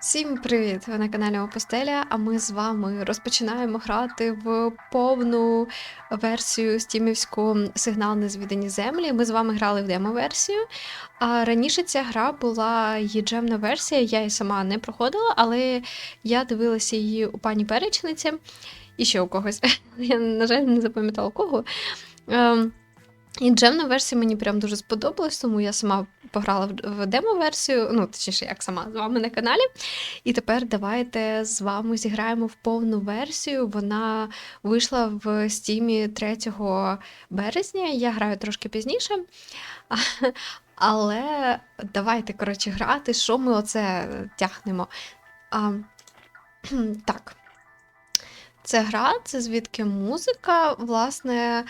Всім привіт! Ви на каналі Опустеля, а ми з вами розпочинаємо грати в повну версію стімівську сигнал незвідані землі. Ми з вами грали в демо-версію. А раніше ця гра була її версія, я її сама не проходила, але я дивилася її у пані перечниці і ще у когось. Я, на жаль, не запам'ятала кого. І джемна версія мені прям дуже сподобалась, тому я сама пограла в демо-версію, ну, точніше, як сама з вами на каналі. І тепер давайте з вами зіграємо в повну версію. Вона вийшла в стімі 3 березня. Я граю трошки пізніше. Але давайте, коротше, грати, що ми оце тягнемо. А, так. Це гра, це звідки музика. Власне,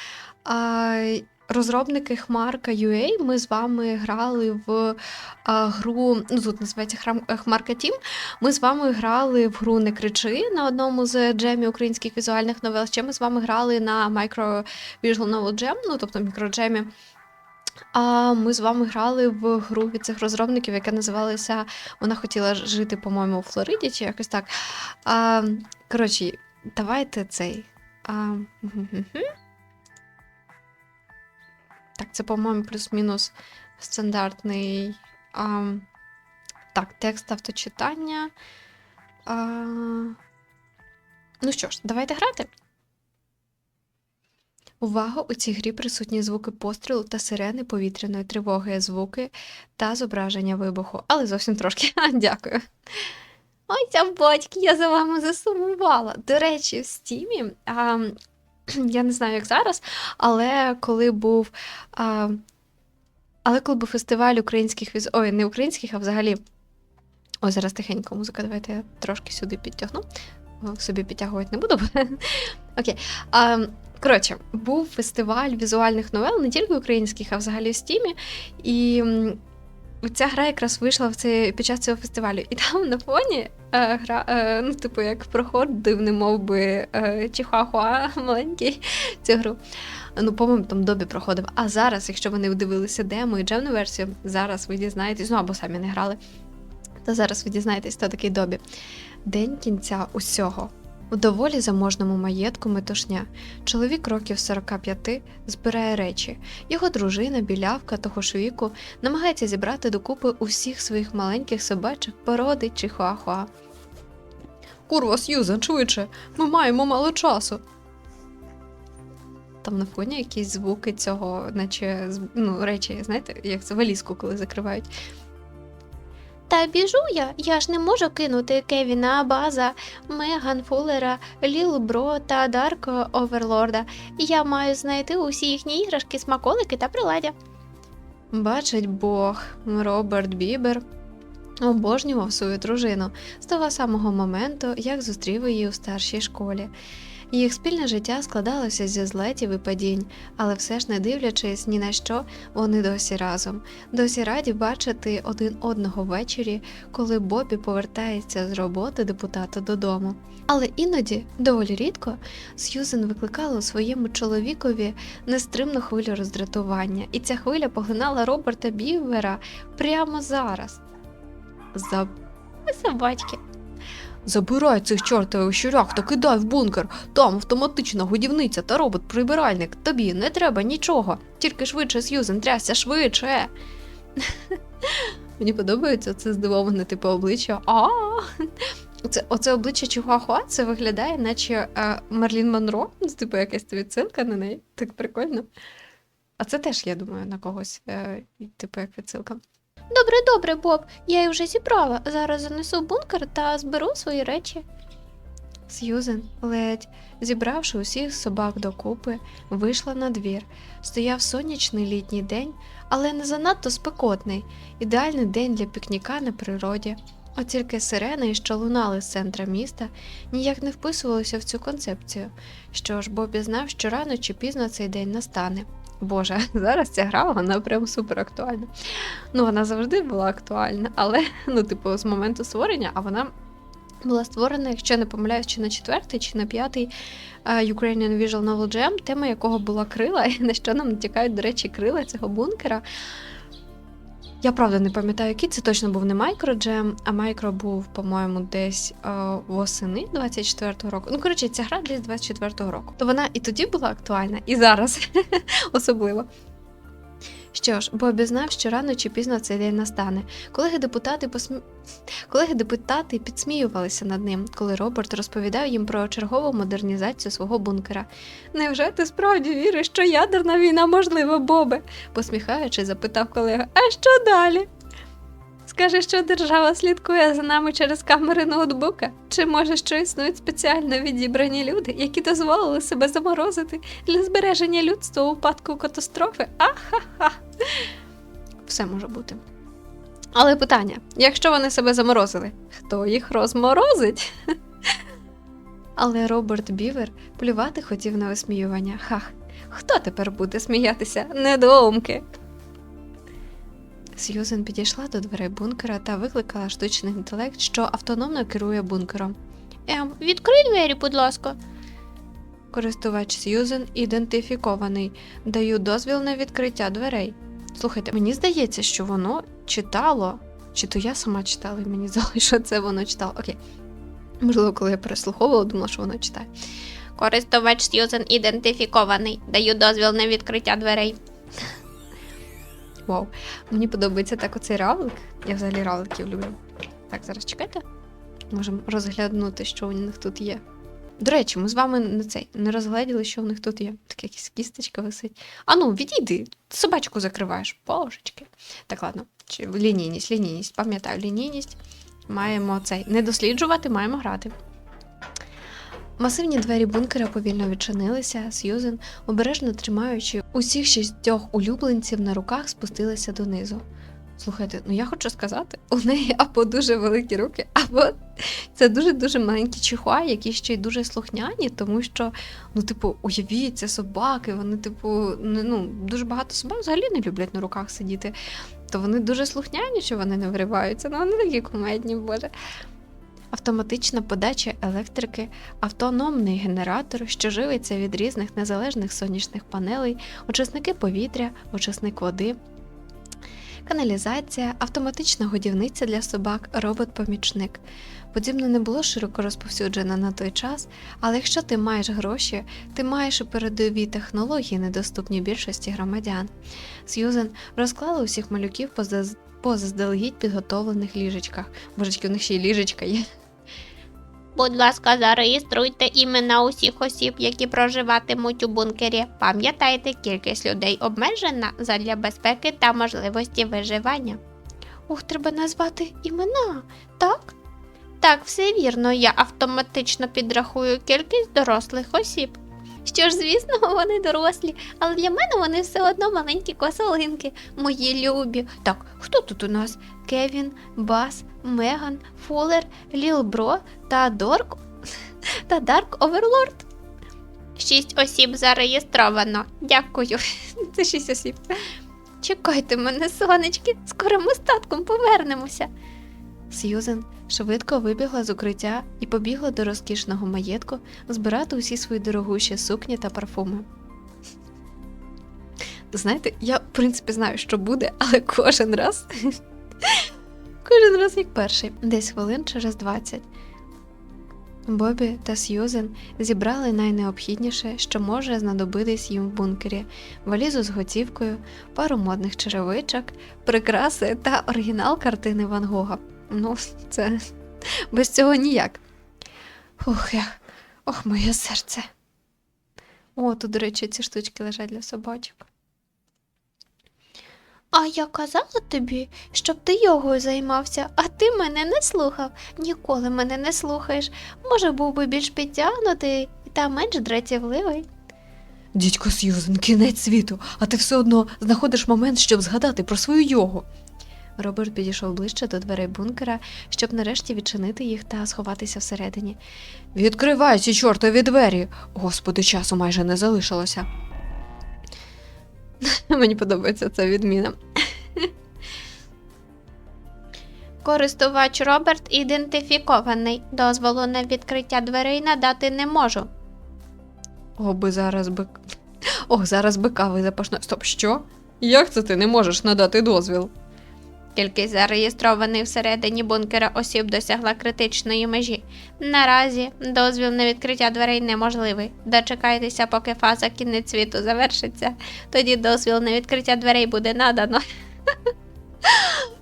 а, розробники Хмарка UA, ми з вами грали в гру, ну тут називається Хмарка Тім. Ми з вами грали в гру Не кричи на одному з джемі українських візуальних новел. Ще ми з вами грали на Micro Visual Novel Jam, ну тобто мікроджемі. А ми з вами грали в гру від цих розробників, яка називалася Вона хотіла жити, по-моєму, у Флориді чи якось так. А, коротше, давайте цей. А. так, це, по-моєму, плюс-мінус стандартний. А, так, текст авточитання. А, ну що ж, давайте грати. Увага! У цій грі присутні звуки пострілу та сирени повітряної тривоги, звуки та зображення вибуху. Але зовсім трошки. Дякую. Ой, ця батьки, я за вами засумувала. До речі, в стімі. Я не знаю, як зараз, але коли був. А, але коли був фестиваль українських віз... Ой, не українських, а взагалі. Ой, зараз тихенько музика. Давайте я трошки сюди підтягну. Собі підтягувати не буду. Окей. Коротше, був фестиваль візуальних новел, не тільки українських, а взагалі в стімі. І ця гра якраз вийшла в цей, під час цього фестивалю. І там на фоні е, гра, е, ну, типу, як проходив, не мов би е, чихуахуа маленький цю гру. Ну, по-моєму, там добі проходив. А зараз, якщо ви не дивилися демо і джемну версію, зараз ви дізнаєтесь, ну або самі не грали, то зараз ви дізнаєтесь, хто такий добі. День кінця усього. У доволі заможному маєтку метушня. Чоловік років 45 збирає речі. Його дружина, білявка того ж віку, намагається зібрати докупи усіх своїх маленьких собачок породи чи хуахуа. Курва, Сьюзен, швидше, ми маємо мало часу. Там на фоні якісь звуки цього, наче ну, речі, знаєте, як це валізку, коли закривають. Та біжу я, я ж не можу кинути Кевіна База, Меган Фуллера, Ліл Бро та Дарко Оверлорда. Я маю знайти усі їхні іграшки, смаколики та приладдя. Бачить Бог, Роберт Бібер обожнював свою дружину з того самого моменту, як зустрів її у старшій школі. Їх спільне життя складалося зі злетів і падінь, але все ж не дивлячись ні на що, вони досі разом, досі раді бачити один одного ввечері, коли Бобі повертається з роботи депутата додому. Але іноді, доволі рідко, Сьюзен викликала у своєму чоловікові нестримну хвилю роздратування, і ця хвиля поглинала Роберта Бівера прямо зараз. За собачки. Забирай цих чортових щурях та кидай в бункер. Там автоматична годівниця та робот-прибиральник. Тобі не треба нічого. Тільки швидше, Сьюзен, трясся швидше. Мені подобається це здивоване типу обличчя. А це оце обличчя Чихуахуа, це виглядає, наче е, Мерлін Монро. Типу, якась відсилка на неї. Так прикольно. А це теж, я думаю, на когось, е, типу, як відсилка. Добре, добре, Боб. Я її вже зібрала. Зараз занесу бункер та зберу свої речі. Сьюзен, ледь зібравши усіх собак докупи, вийшла на двір. Стояв сонячний літній день, але не занадто спекотний, ідеальний день для пікніка на природі. От тільки сирени, що лунали з центра міста, ніяк не вписувалися в цю концепцію. Що ж, Бобі знав, що рано чи пізно цей день настане. Боже, зараз ця гра, вона прям супер актуальна. Ну, вона завжди була актуальна, але, ну, типу, з моменту створення, а вона була створена, якщо не помиляюсь, чи на четвертий, чи на п'ятий е, Ukrainian Visual Novel Jam, тема якого була крила, і на що нам натякають, до речі, крила цього бункера. Я правда не пам'ятаю, який це точно був не майкроджем, а майкро був, по-моєму, десь е, восени 24-го року. Ну, коротше, ця гра десь 24-го року. То вона і тоді була актуальна, і зараз особливо. Що ж, Бобі знав, що рано чи пізно цей день настане. Колеги депутати посм... Колеги депутати підсміювалися над ним, коли Роберт розповідав їм про чергову модернізацію свого бункера. Невже ти справді віриш, що ядерна війна можлива, Бобе? посміхаючись, запитав колега. А що далі? Скаже, що держава слідкує за нами через камери ноутбука? Чи може, що існують спеціально відібрані люди, які дозволили себе заморозити для збереження людства у випадку катастрофи? Ахаха. Все може бути. Але питання: якщо вони себе заморозили, хто їх розморозить? Але Роберт Бівер плювати хотів на висміювання. Хах, хто тепер буде сміятися? Недоумки. Сьюзен підійшла до дверей бункера та викликала штучний інтелект, що автономно керує бункером. Ем, відкрий двері, будь ласка. Користувач Сьюзен ідентифікований. Даю дозвіл на відкриття дверей. Слухайте, мені здається, що воно читало, чи то я сама читала, і мені здалося, що це воно читало. Окей. Можливо, коли я переслуховувала, думала, що воно читає. Користувач Сьюзен ідентифікований. Даю дозвіл на відкриття дверей. Вау. Мені подобається так оцей равлик. Я взагалі равликів люблю. Так, зараз чекайте. Можемо розглянути, що у них тут є. До речі, ми з вами не цей не розгледіли, що у них тут є. Така якась кісточка висить. А ну, відійди, собачку закриваєш, божечки. Так, ладно. Лінійність, лінійність, пам'ятаю, лінійність. Маємо цей не досліджувати, маємо грати. Масивні двері бункера повільно відчинилися. Сьюзен, обережно тримаючи усіх шістьох улюбленців на руках, спустилася донизу. Слухайте, ну я хочу сказати, у неї або дуже великі руки, або це дуже-дуже маленькі чихуа, які ще й дуже слухняні, тому що, ну, типу, уявіть, це собаки, вони, типу, ну, дуже багато собак взагалі не люблять на руках сидіти. То вони дуже слухняні, що вони не вириваються, ну вони такі кумедні, боже. Автоматична подача електрики, автономний генератор, що живиться від різних незалежних сонячних панелей, очисники повітря, очисник води, каналізація, автоматична годівниця для собак, робот-помічник. Подібне не було широко розповсюджено на той час, але якщо ти маєш гроші, ти маєш і передові технології, недоступні більшості громадян. Сьюзен розклала усіх малюків по по заздалегідь підготовлених ліжечках. Божечки, у них ще й ліжечка є. Будь ласка, зареєструйте імена усіх осіб, які проживатимуть у бункері. Пам'ятайте, кількість людей обмежена задля безпеки та можливості виживання. Ух, треба назвати імена, так? Так, все вірно, я автоматично підрахую кількість дорослих осіб. Що ж, звісно, вони дорослі, але для мене вони все одно маленькі косолинки, мої любі. Так, хто тут у нас? Кевін, Бас, Меган, Фуллер, Ліл Бро та Дорк та Дарк Оверлорд. Шість осіб зареєстровано. Дякую. Це шість осіб. Чекайте мене, сонечки, скоро ми з повернемося. Сьюзен швидко вибігла з укриття і побігла до розкішного маєтку збирати усі свої дорогущі сукні та парфуми. Знаєте, я в принципі знаю, що буде, але кожен раз. кожен раз як перший, десь хвилин через 20. Бобі та Сьюзен зібрали найнеобхідніше, що може знадобитись їм в бункері: валізу з готівкою, пару модних черевичок, прикраси та оригінал картини Ван Гога. Ну, це без цього ніяк. Ох, я, ох, моє серце. О, тут, до речі, ці штучки лежать для собачок. А я казала тобі, щоб ти йогою займався, а ти мене не слухав. Ніколи мене не слухаєш. Може, був би більш підтягнутий та менш дратівливий. Дідько Сьюзен, кінець світу, а ти все одно знаходиш момент, щоб згадати про свою йогу. Роберт підійшов ближче до дверей бункера, щоб нарешті відчинити їх та сховатися всередині. Відкривай ці чортові двері! Господи, часу майже не залишилося. Мені подобається ця відміна. Користувач Роберт ідентифікований. Дозволу на відкриття дверей надати не можу. О, би зараз би. Ох, зараз би кави запашно. Стоп, що? Як це ти не можеш надати дозвіл? Кількість зареєстрованих всередині бункера осіб досягла критичної межі. Наразі дозвіл на відкриття дверей неможливий. Дочекайтеся, поки фаза кінець світу завершиться. Тоді дозвіл на відкриття дверей буде надано.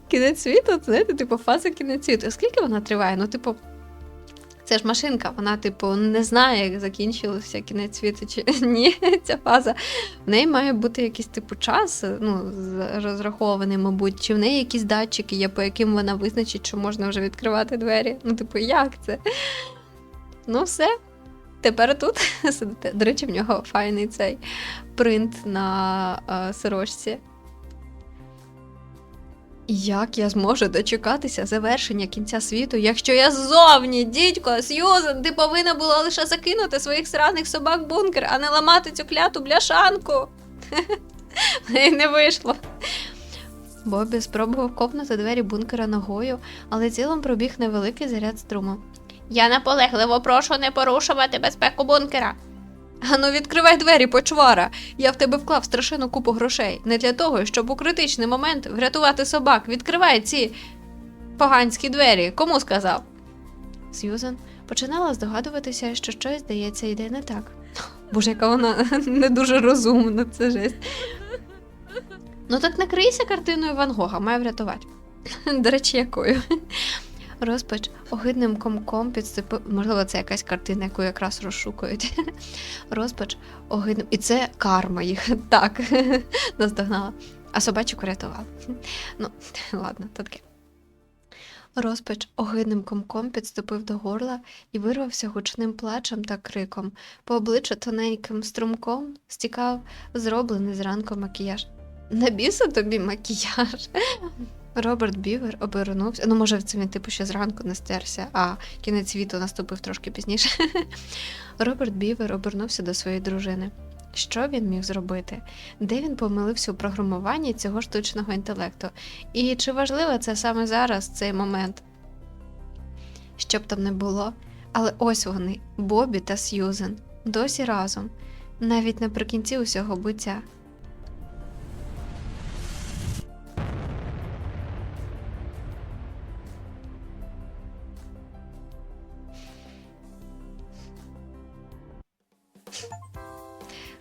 Кінець світу, знаєте, типу, фаза кінець світу. Скільки вона триває? Ну, типу, це ж машинка, вона, типу, не знає, як закінчився кінець світу чи ні, ця фаза. В неї має бути якийсь типу час, ну, розрахований, мабуть, чи в неї якісь датчики є, по яким вона визначить, що можна вже відкривати двері. Ну, типу, як це? Ну, все. Тепер тут сидите. До речі, в нього файний цей принт на е, сорочці. Як я зможу дочекатися завершення кінця світу, якщо я ззовні, дідько, Сьюзен, ти повинна була лише закинути своїх сраних собак бункер, а не ламати цю кляту бляшанку. Неї не вийшло. Бобі спробував копнути двері бункера ногою, але цілом пробіг невеликий заряд струму. Я наполегливо прошу не порушувати безпеку бункера. Ану, відкривай двері, почвара. Я в тебе вклав страшенну купу грошей. Не для того, щоб у критичний момент врятувати собак. Відкривай ці поганські двері. Кому сказав? Сьюзен починала здогадуватися, що щось, здається, йде не так. Боже, яка вона не дуже розумна, це жесть. Ну так накрийся картиною Ван Гога, має врятувати. До речі, якою? Розпач огидним комком підступив. Можливо, це якась картина, яку якраз розшукують. Розпач огидним. І це карма їх так наздогнала. А собачок врятувала. Ну, ладно, то таке. Розпач огидним комком підступив до горла і вирвався гучним плачем та криком. По обличчю тоненьким струмком стікав зроблений зранку макіяж. На біса тобі макіяж. Роберт Бівер обернувся. Ну, може, це він типу ще зранку не стерся, а кінець світу наступив трошки пізніше. Роберт Бівер обернувся до своєї дружини. Що він міг зробити? Де він помилився у програмуванні цього штучного інтелекту? І чи важливо це саме зараз, цей момент? Що б там не було, але ось вони, Бобі та Сьюзен, досі разом, навіть наприкінці усього буття.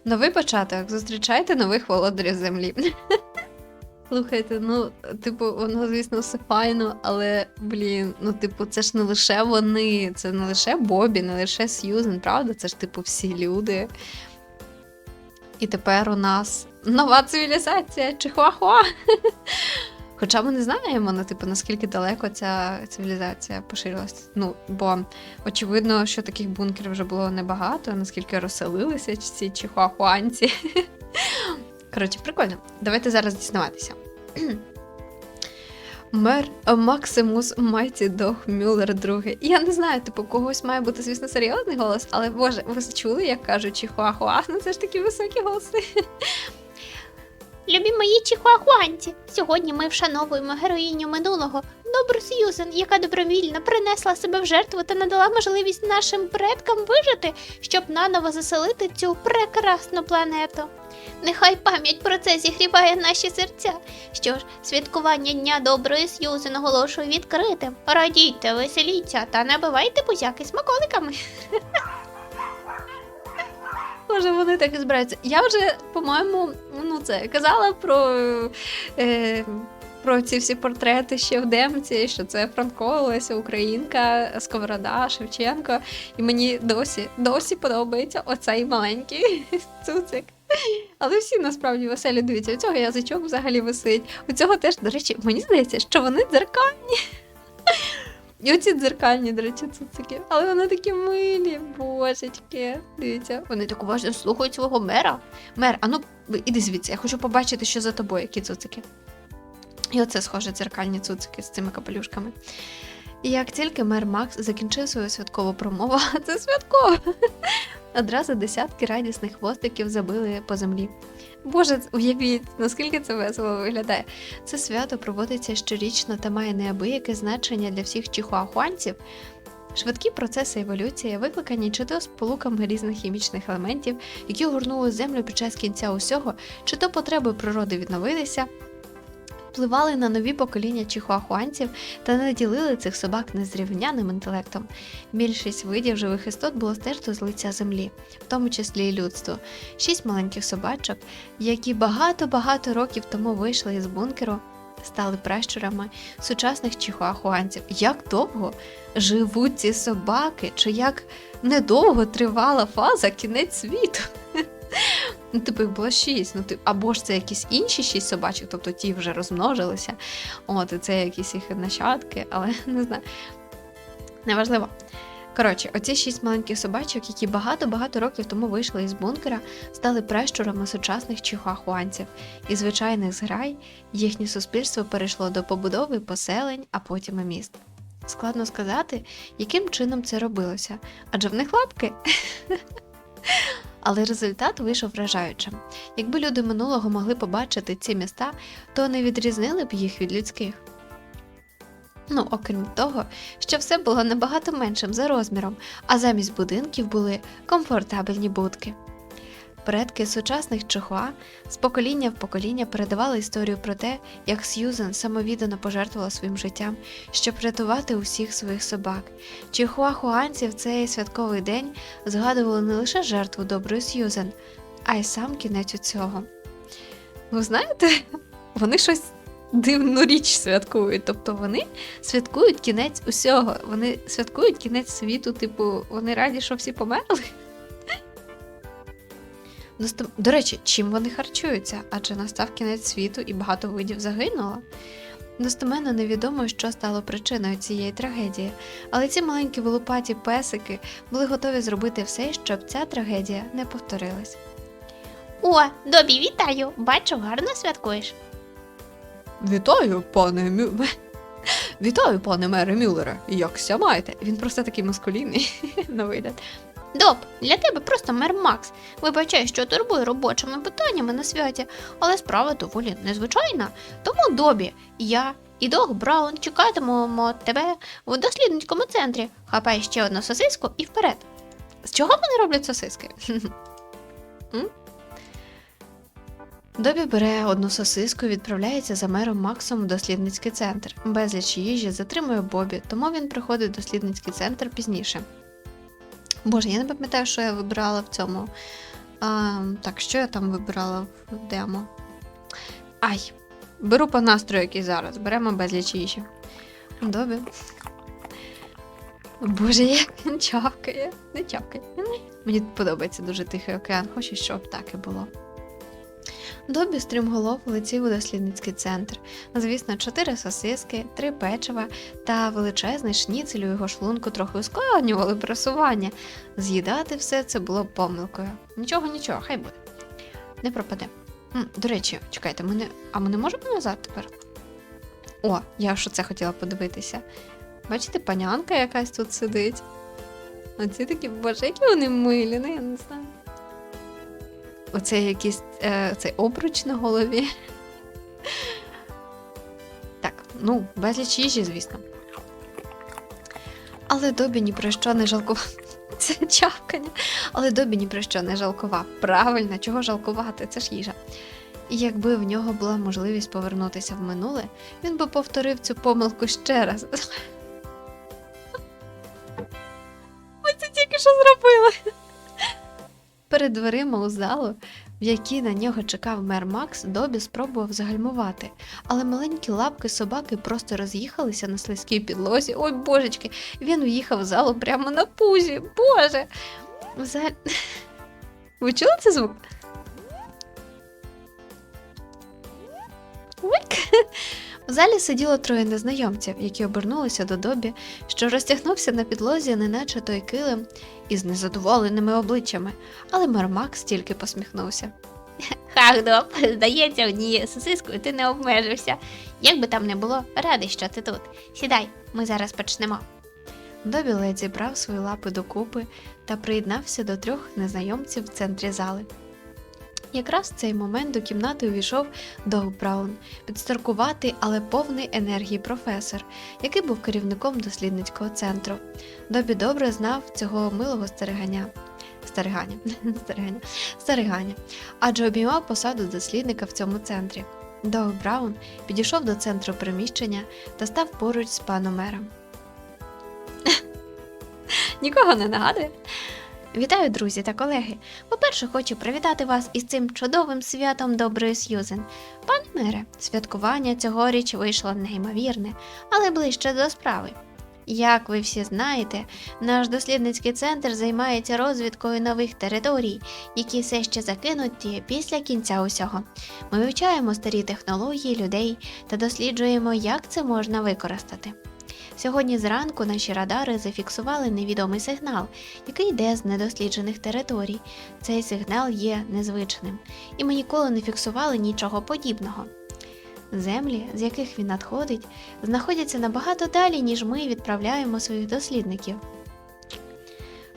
Новий початок. Зустрічайте нових володарів землі. Слухайте, ну, типу, воно, звісно, все файно, але, блін, ну, типу, це ж не лише вони, це не лише Бобі, не лише Сьюзен, правда? Це ж, типу, всі люди. І тепер у нас нова цивілізація Чихуахуа. Хоча ми не знаємо, ну, типу, наскільки далеко ця цивілізація поширилась. Ну, бо очевидно, що таких бункерів вже було небагато, наскільки розселилися ці чихуахуанці. Коротше, прикольно. Давайте зараз дізнаватися. Мер Максимус Майті Дог Мюллер другий. Я не знаю, типу, когось має бути, звісно, серйозний голос, але боже, ви чули, як кажуть чихуахуа? Ну це ж такі високі голоси. Любі мої чихуахуанці, сьогодні ми вшановуємо героїню минулого, добру Сьюзен, яка добровільно принесла себе в жертву та надала можливість нашим предкам вижити, щоб наново заселити цю прекрасну планету. Нехай пам'ять про це зігріває наші серця. Що ж, святкування Дня доброї Сьюзен оголошую відкритим. Радійте, веселіться та набивайте бузяки смаколиками. Може, вони так і збираються. Я вже, по-моєму, ну це казала про, е, про ці всі портрети ще в демці, що це Франко, Леся Українка, Сковорода, Шевченко. І мені досі, досі подобається оцей маленький цуцик. Але всі насправді веселі дивіться, у цього язичок взагалі висить. У цього теж, до речі, мені здається, що вони дзеркальні. І оці дзеркальні, до речі, цуцики. Але вони такі милі, божечки. Дивіться, вони так уважно слухають свого мера. Мер, а ну іди звідси, я хочу побачити, що за тобою, які цуцики. І оце схоже дзеркальні цуцики з цими капелюшками. І як тільки мер Макс закінчив свою святкову промову, це святково, одразу десятки радісних хвостиків забили по землі. Боже, уявіть, наскільки це весело виглядає. Це свято проводиться щорічно та має неабияке значення для всіх чихуахуанців. Швидкі процеси еволюції викликані чи то сполуками різних хімічних елементів, які огорнули землю під час кінця усього, чи то потреби природи відновитися, впливали на нові покоління чихуахуанців та наділили цих собак незрівняним інтелектом. Більшість видів живих істот було стерто з лиця землі, в тому числі і людство. Шість маленьких собачок, які багато-багато років тому вийшли із бункеру, стали пращурами сучасних чихуахуанців. Як довго живуть ці собаки, чи як недовго тривала фаза кінець світу? Ну, типу, їх було шість. Ну, тип, або ж це якісь інші шість собачок, тобто ті вже розмножилися. От, і це якісь їх нащадки, але не знаю. Неважливо. Коротше, оці шість маленьких собачок, які багато-багато років тому вийшли із бункера, стали прещурами сучасних чихуахуанців. І звичайних зграй їхнє суспільство перейшло до побудови поселень, а потім і міст. Складно сказати, яким чином це робилося, адже в них лапки. Але результат вийшов вражаючим. Якби люди минулого могли побачити ці міста, то не відрізнили б їх від людських. Ну, окрім того, що все було набагато меншим за розміром, а замість будинків були комфортабельні будки. Предки сучасних чихуа з покоління в покоління передавали історію про те, як Сьюзен самовіддано пожертвувала своїм життям, щоб рятувати усіх своїх собак. Чихуахуанці в цей святковий день згадували не лише жертву доброї Сьюзен, а й сам кінець усього. Ви знаєте, вони щось дивну річ святкують. Тобто вони святкують кінець усього. Вони святкують кінець світу, типу, вони раді, що всі померли. До речі, чим вони харчуються? Адже настав кінець світу і багато видів загинуло. Достеменно невідомо, що стало причиною цієї трагедії, але ці маленькі волопаті песики були готові зробити все, щоб ця трагедія не повторилась. О, Добі, вітаю! Бачу, гарно святкуєш. Вітаю, пане Мю... Вітаю, пане мере Мюллере. Якся маєте? Він просто такий маскулінний на вигляд. Доб, для тебе просто мер Макс. Вибачай, що турбую робочими питаннями на святі, але справа доволі незвичайна. Тому Добі, я і Дог Браун чекатимемо тебе в дослідницькому центрі. Хапай ще одну сосиску і вперед. З чого вони роблять сосиски? Добі бере одну сосиску і відправляється за мером Максом в дослідницький центр. Безліч їжі затримує Бобі, тому він приходить в дослідницький центр пізніше. Боже, я не пам'ятаю, що я вибирала в цьому. А, так, що я там вибирала в демо? Ай! Беру по настрою, який зараз. Беремо безліч їжі. Добре. Боже, як він чавкає. Не чавкає. Мені подобається дуже тихий океан, хочу, щоб так і було. Добі стрімголов летів у дослідницький центр. Звісно, чотири сосиски, три печива та величезний шніцель у його шлунку трохи ускладнювали просування. З'їдати все це було помилкою. Нічого, нічого, хай буде. Не пропаде. М, До речі, чекайте, ми не... а ми не можемо назад тепер? О, я ж це хотіла подивитися. Бачите, панянка якась тут сидить. Оці такі, боже, вони милі, ну я не знаю. Оце якийсь е, цей обруч на голові. Так, ну, безліч їжі, звісно. Але Добі ні про що не жалкував. Це чавкання. Але Добі ні про що не жалкував. Правильно, чого жалкувати? Це ж їжа. І якби в нього була можливість повернутися в минуле, він би повторив цю помилку ще раз. Ми це тільки що зробили. Перед дверима у залу, в якій на нього чекав мер Макс, Добі спробував загальмувати, але маленькі лапки собаки просто роз'їхалися на слизькій підлозі. Ой, божечки, він в'їхав в залу прямо на пузі. Боже. Взагалі... Ви чули цей звук? В залі сиділо троє незнайомців, які обернулися до Добі, що розтягнувся на підлозі, неначе той килим, із незадоволеними обличчями, але мер Макс тільки посміхнувся. Хах, Доб, здається, однією сосискою ти не обмежився. Як би там не було, радий, що ти тут. Сідай, ми зараз почнемо. Добі ледь зібрав свої лапи докупи та приєднався до трьох незнайомців в центрі зали. Якраз в цей момент до кімнати увійшов Дог Браун, підстаркуватий, але повний енергії професор, який був керівником дослідницького центру. Добі добре знав цього милого. Стерегання, стерегання, стерегання, адже обіймав посаду дослідника в цьому центрі. Дог Браун підійшов до центру приміщення та став поруч з паном мером. Нікого не нагадує. Вітаю, друзі та колеги. По-перше, хочу привітати вас із цим чудовим святом Доброї Сьюзен. Пане мере, святкування цьогоріч вийшло неймовірне, але ближче до справи. Як ви всі знаєте, наш дослідницький центр займається розвідкою нових територій, які все ще закинуті після кінця усього. Ми вивчаємо старі технології людей та досліджуємо, як це можна використати. Сьогодні зранку наші радари зафіксували невідомий сигнал, який йде з недосліджених територій. Цей сигнал є незвичним, і ми ніколи не фіксували нічого подібного. Землі, з яких він надходить, знаходяться набагато далі, ніж ми відправляємо своїх дослідників.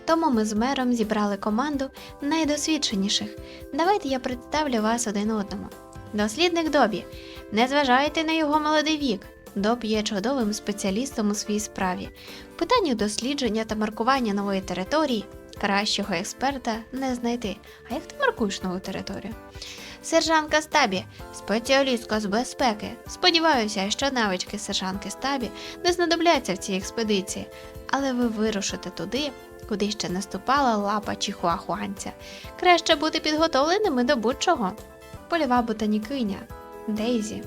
Тому ми з мером зібрали команду найдосвідченіших. Давайте я представлю вас один одному. Дослідник Добі. Не зважайте на його молодий вік. Доб є чудовим спеціалістом у своїй справі. В питанні дослідження та маркування нової території кращого експерта не знайти. А як ти маркуєш нову територію? Сержантка Стабі, спеціалістка з безпеки. Сподіваюся, що навички сержантки Стабі не знадобляться в цій експедиції, але ви вирушите туди, куди ще не ступала лапа чихуахуанця. Краще бути підготовленими до будь-чого. Польова ботанікиня Дейзі.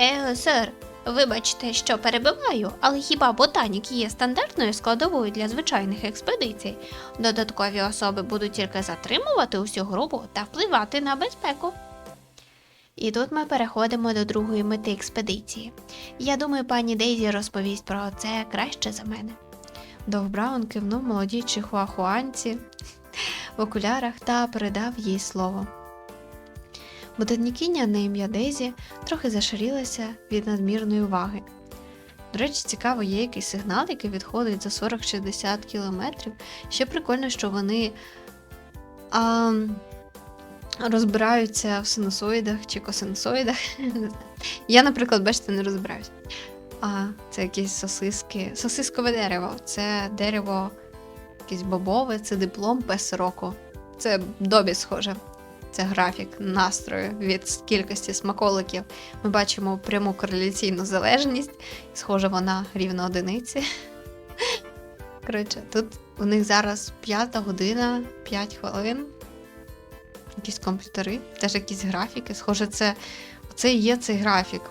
Е, сер, вибачте, що перебиваю, але хіба ботанік є стандартною складовою для звичайних експедицій? Додаткові особи будуть тільки затримувати усю групу та впливати на безпеку. І тут ми переходимо до другої мети експедиції. Я думаю, пані Дейзі розповість про це краще за мене. Дов Браун кивнув молодій чихуахуанці в окулярах та передав їй слово. Ботанікиня на ім'я Дейзі трохи зашарілася від надмірної уваги. До речі, цікаво, є якийсь сигнал, який відходить за 40-60 кілометрів. Ще прикольно, що вони а, розбираються в синусоїдах чи косинусоїдах. Я, наприклад, бачите, не розбираюсь. А, це якісь сосиски. Сосискове дерево. Це дерево якесь бобове, це диплом без року. Це добі схоже. Це графік настрою від кількості смаколиків. Ми бачимо пряму кореляційну залежність. Схоже, вона рівно одиниці. Коротше, тут у них зараз п'ята година, 5 хвилин. Якісь комп'ютери, теж якісь графіки. Схоже, це, це і є цей графік,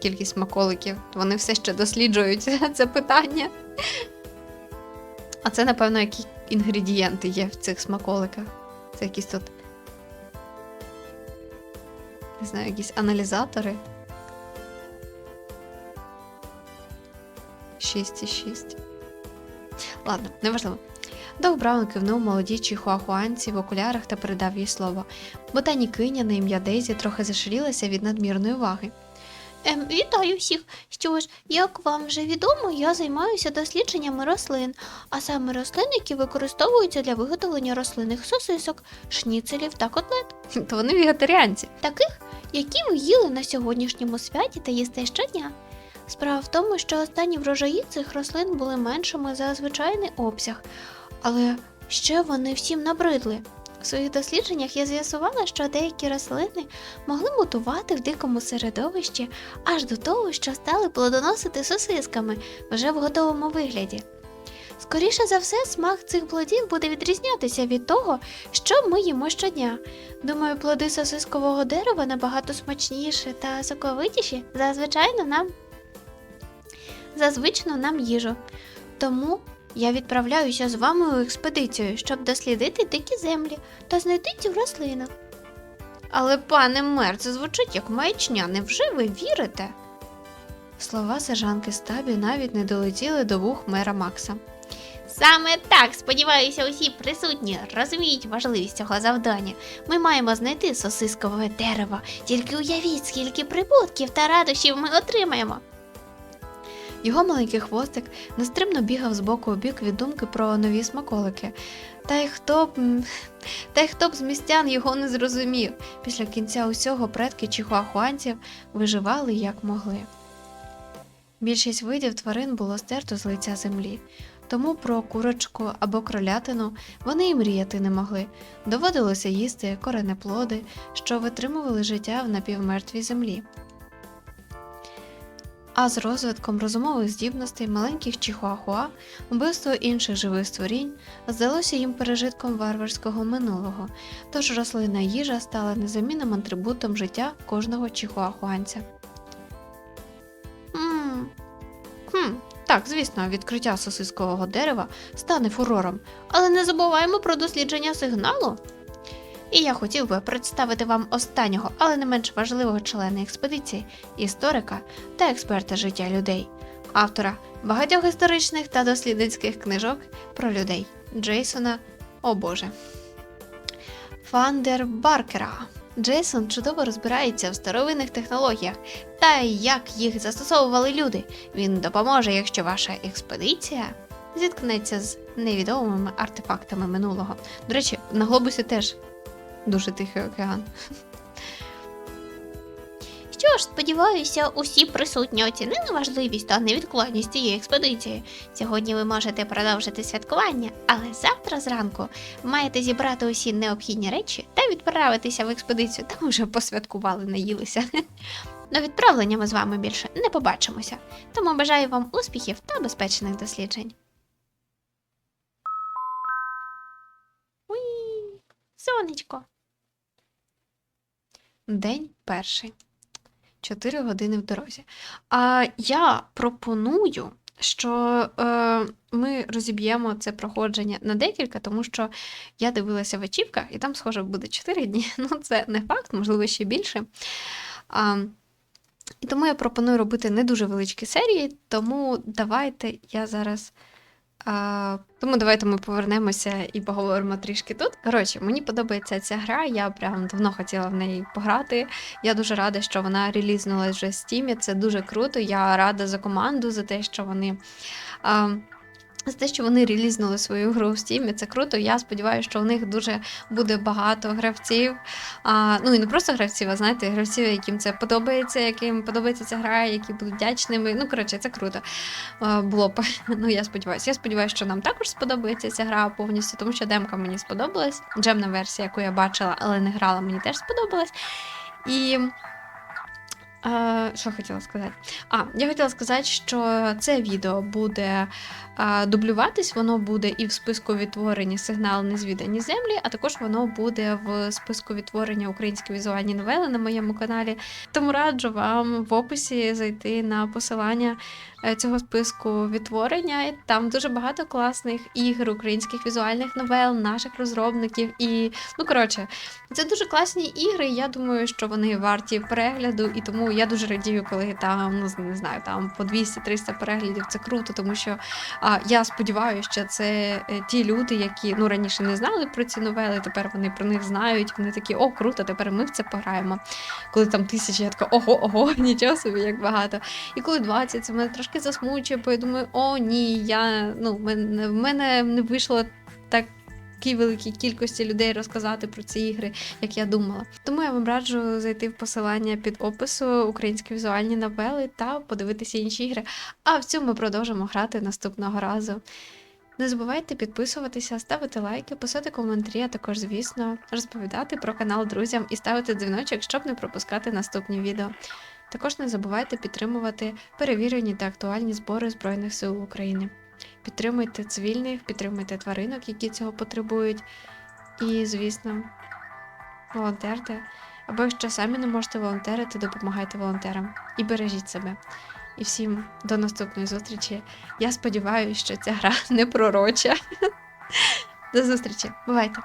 кількість смаколиків. Вони все ще досліджують це питання. А це, напевно, які інгредієнти є в цих смаколиках. Це якісь тут. Не знаю, якісь аналізатори. 6,6. Ладно, неважливо. Дов Браун кивнув молодій чихуахуанці в окулярах та передав їй слово. Ботанікиня на ім'я Дейзі трохи зашарілася від надмірної уваги. Ем, вітаю всіх. Що ж, як вам вже відомо, я займаюся дослідженнями рослин, а саме рослин, які використовуються для виготовлення рослинних сосисок, шніцелів та котлет, То вони вегетаріанці. таких, які ви їли на сьогоднішньому святі та їсте щодня. Справа в тому, що останні врожаї цих рослин були меншими за звичайний обсяг, але ще вони всім набридли. В своїх дослідженнях я з'ясувала, що деякі рослини могли мутувати в дикому середовищі аж до того, що стали плодоносити сосисками вже в готовому вигляді. Скоріше за все, смак цих плодів буде відрізнятися від того, що ми їмо щодня. Думаю, плоди сосискового дерева набагато смачніші та соковитіші за звичайно нам за звичну нам їжу. Тому я відправляюся з вами у експедицію, щоб дослідити дикі землі та знайти цю рослину. Але, пане мер, це звучить як маячня. Невже ви вірите? Слова сержанки Стабі навіть не долетіли до вух мера Макса. Саме так, сподіваюся, усі присутні розуміють важливість цього завдання. Ми маємо знайти сосискове дерево, тільки уявіть, скільки прибутків та радощів ми отримаємо. Його маленький хвостик нестримно бігав з боку у бік від думки про нові смаколики. Та й хто б та й хто б з містян його не зрозумів. Після кінця усього предки чихуахуанців виживали як могли. Більшість видів тварин було стерто з лиця землі, тому про курочку або кролятину вони й мріяти не могли. Доводилося їсти коренеплоди, що витримували життя в напівмертвій землі. А з розвитком розумових здібностей маленьких чихуахуа, вбивство інших живих створінь здалося їм пережитком варварського минулого, тож рослинна їжа стала незамінним атрибутом життя кожного чихуахуанця. М, Хм, так, звісно, відкриття сосискового дерева стане фурором, але не забуваємо про дослідження сигналу. І я хотів би представити вам останнього, але не менш важливого члена експедиції історика та експерта життя людей, автора багатьох історичних та дослідницьких книжок про людей Джейсона О Боже. Фандер Баркера. Джейсон чудово розбирається в старовинних технологіях та як їх застосовували люди. Він допоможе, якщо ваша експедиція зіткнеться з невідомими артефактами минулого. До речі, на глобусі теж дуже тихий океан. Що ж, сподіваюся, усі присутні оцінили важливість та невідкладність цієї експедиції. Сьогодні ви можете продовжити святкування, але завтра зранку маєте зібрати усі необхідні речі та відправитися в експедицію. Там вже посвяткували, наїлися. До відправлення ми з вами більше не побачимося. Тому бажаю вам успіхів та безпечних досліджень. Уї, сонечко. День перший. Чотири години в дорозі. А я пропоную, що е, ми розіб'ємо це проходження на декілька, тому що я дивилася в очівках, і там, схоже, буде 4 дні. Ну, це не факт, можливо, ще більше. А, і тому я пропоную робити не дуже величкі серії, тому давайте я зараз. А, тому давайте ми повернемося і поговоримо трішки тут. Коротше, мені подобається ця гра, я прям давно хотіла в неї пограти. Я дуже рада, що вона релізнулась вже в Steam. Це дуже круто. Я рада за команду, за те, що вони. А, за те, що вони релізнули свою гру в Steam, це круто. Я сподіваюся, що у них дуже буде багато гравців. А, ну і не просто гравців, а знаєте, гравців, яким це подобається, яким подобається ця гра, які будуть вдячними. Ну, коротше, це круто. А, було б. Ну, я сподіваюся. Я сподіваюся, що нам також сподобається ця гра повністю, тому що демка мені сподобалась. Джемна версія, яку я бачила, але не грала, мені теж сподобалась. І. А, що хотіла сказати? А, я хотіла сказати, що це відео буде а, дублюватись, воно буде і в списку відтворення сигнал незвідані землі, а також воно буде в списку відтворення українські візуальні новели на моєму каналі. Тому раджу вам в описі зайти на посилання е, цього списку відтворення. Там дуже багато класних ігр, українських візуальних новел, наших розробників. І, ну коротше, це дуже класні ігри. Я думаю, що вони варті перегляду, і тому я дуже радію, коли там, ну не знаю, там по 200-300 переглядів. Це круто, тому що а, я сподіваюся, що це е, ті люди, які ну раніше не знали про ці новели, тепер вони про них знають. Вони такі, о, круто, тепер ми в це пограємо. Коли там тисячі, я така, ого, ого, нічого собі, як багато. І коли 20, це мене трошки засмучує, бо я думаю, о, ні, я ну, мене, в мене не вийшло так. Такій великій кількості людей розказати про ці ігри, як я думала. Тому я вам раджу зайти в посилання під опису українські візуальні новели та подивитися інші ігри. А в цю ми продовжимо грати наступного разу. Не забувайте підписуватися, ставити лайки, писати коментарі, а також, звісно, розповідати про канал друзям і ставити дзвіночок, щоб не пропускати наступні відео. Також не забувайте підтримувати перевірені та актуальні збори Збройних сил України. Підтримуйте цивільних, підтримуйте тваринок, які цього потребують. І, звісно, волонтерте. Або якщо самі не можете волонтерити, допомагайте волонтерам і бережіть себе. І всім до наступної зустрічі. Я сподіваюся, що ця гра не пророча. До зустрічі. Бувайте.